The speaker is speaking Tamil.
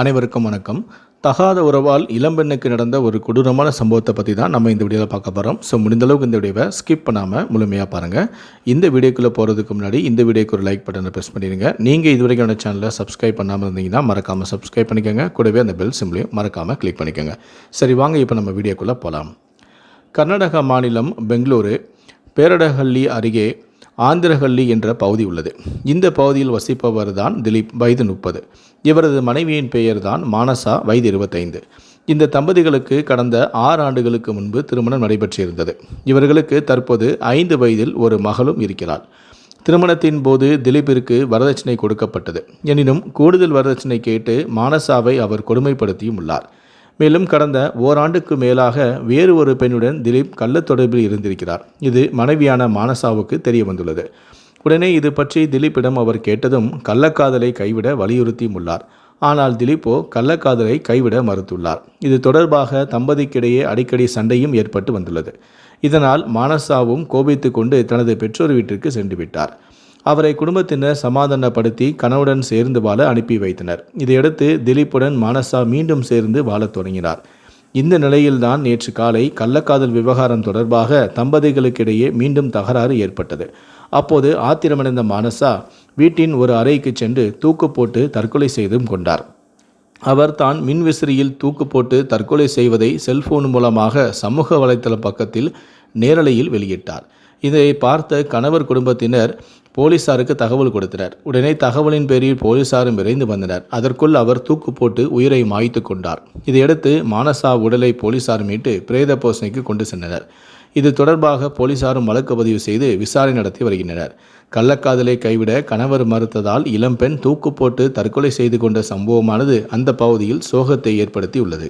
அனைவருக்கும் வணக்கம். தகாத உறவால் இளம்பெண்ணுக்கு நடந்த ஒரு கொடூரமான சம்பவத்தை பற்றி தான் நம்ம இந்த வீடியோவில் பார்க்க போகிறோம் ஸோ முடிந்தளவுக்கு இந்த வீடியோவை ஸ்கிப் பண்ணாமல் முழுமையாக பாருங்கள் இந்த வீடியோக்குள்ளே போகிறதுக்கு முன்னாடி இந்த வீடியோக்கு ஒரு லைக் பட்டனை ப்ரெஸ் பண்ணிடுங்க. நீங்கள் இது வரைக்கும் என்னோட சேனலை சப்ஸ்கிரைப் பண்ணாமல் இருந்தீங்கன்னா மறக்காமல் சப்ஸ்கிரைப் பண்ணிக்கோங்க. கூடவே அந்த பெல் சிம்லையும் மறக்காமல் கிளிக் பண்ணிக்கோங்க. சரி வாங்க இப்போ நம்ம வீடியோக்குள்ளே போகலாம் கர்நாடகா மாநிலம் பெங்களூரு பேரடஹள்ளி அருகே ஆந்திரஹள்ளி என்ற பகுதி உள்ளது. இந்த பகுதியில் வசிப்பவர் தான் திலீப் வயது முப்பது. இவரது மனைவியின் பெயர் தான் மானசா வயது இருபத்தைந்து. இந்த தம்பதிகளுக்கு கடந்த ஆறு ஆண்டுகளுக்கு முன்பு திருமணம் நடைபெற்றிருந்தது. இவர்களுக்கு தற்போது ஐந்து வயதில் ஒரு மகளும் இருக்கிறார் திருமணத்தின் போது திலீப்பிற்கு வரதட்சணை கொடுக்கப்பட்டது. எனினும் கூடுதல் வரதட்சணை கேட்டு மானசாவை அவர் கொடுமைப்படுத்தியும் உள்ளார். மேலும் கடந்த ஓராண்டுக்கு மேலாக வேறு ஒரு பெண்ணுடன் திலீப் கள்ளத் தொடர்பில் இருந்திருக்கிறார். இது மனைவியான மானசாவுக்கு தெரிய வந்துள்ளது. உடனே இது பற்றி திலீப்பிடம் அவர் கேட்டதும் கள்ளக்காதலை கைவிட வலியுறுத்தியும் உள்ளார். ஆனால் திலீப்போ கள்ளக்காதலை கைவிட மறுத்துள்ளார். இது தொடர்பாக தம்பதிக்கிடையே அடிக்கடி சண்டையும் ஏற்பட்டு வந்துள்ளது. இதனால் மானசாவும் கோபித்து கொண்டு தனது பெற்றோர் வீட்டிற்கு சென்று விட்டார். அவரை குடும்பத்தினர் சமாதானப்படுத்தி கணவுடன் சேர்ந்து வாழ அனுப்பி வைத்தனர். இதையடுத்து திலீப்புடன் மானசா மீண்டும் சேர்ந்து வாழத் தொடங்கினார். இந்த நிலையில்தான் நேற்று காலை கள்ளக்காதல் விவகாரம் தொடர்பாக தம்பதிகளுக்கிடையே மீண்டும் தகராறு ஏற்பட்டது. அப்போது ஆத்திரமடைந்த மானசா வீட்டின் ஒரு அறைக்கு சென்று தூக்கு போட்டு தற்கொலை செய்தும் கொண்டார். அவர் தான் மின்விசிறியில் தூக்கு போட்டு தற்கொலை செய்வதை செல்போன் மூலமாக சமூக வலைத்தள பக்கத்தில் நேரலையில் வெளியிட்டார். இதை பார்த்த கணவர் குடும்பத்தினர் போலீசாருக்கு தகவல் கொடுத்தனர். உடனே தகவலின் பேரில் போலீசாரும் விரைந்து வந்தனர். அதற்குள் அவர் தூக்கு போட்டு உயிரை மாய்த்து கொண்டார். இதையடுத்து மானசா உடலை போலீசார் மீட்டு பிரேத போசனைக்கு கொண்டு சென்றனர். இது தொடர்பாக போலீசாரும் வழக்கு பதிவு செய்து விசாரணை நடத்தி வருகின்றனர். கள்ளக்காதலை கைவிட கணவர் மறுத்ததால் இளம்பெண் தூக்கு போட்டு தற்கொலை செய்து கொண்ட சம்பவமானது அந்த பகுதியில் சோகத்தை ஏற்படுத்தி உள்ளது